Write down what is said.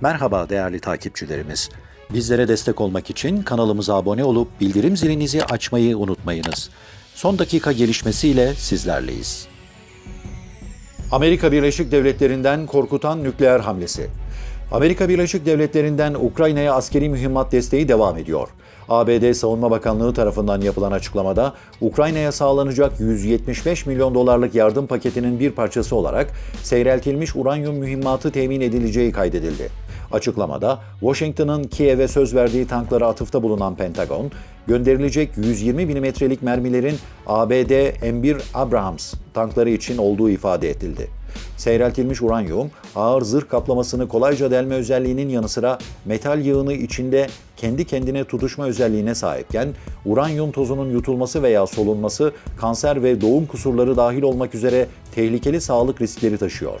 Merhaba değerli takipçilerimiz. Bizlere destek olmak için kanalımıza abone olup bildirim zilinizi açmayı unutmayınız. Son dakika gelişmesiyle sizlerleyiz. Amerika Birleşik Devletleri'nden korkutan nükleer hamlesi. Amerika Birleşik Devletleri'nden Ukrayna'ya askeri mühimmat desteği devam ediyor. ABD Savunma Bakanlığı tarafından yapılan açıklamada Ukrayna'ya sağlanacak 175 milyon dolarlık yardım paketinin bir parçası olarak seyreltilmiş uranyum mühimmatı temin edileceği kaydedildi. Açıklamada Washington'ın Kiev'e söz verdiği tanklara atıfta bulunan Pentagon, gönderilecek 120 milimetrelik mermilerin ABD M1 Abrams tankları için olduğu ifade edildi. Seyreltilmiş uranyum, ağır zırh kaplamasını kolayca delme özelliğinin yanı sıra metal yığını içinde kendi kendine tutuşma özelliğine sahipken, uranyum tozunun yutulması veya solunması kanser ve doğum kusurları dahil olmak üzere tehlikeli sağlık riskleri taşıyor.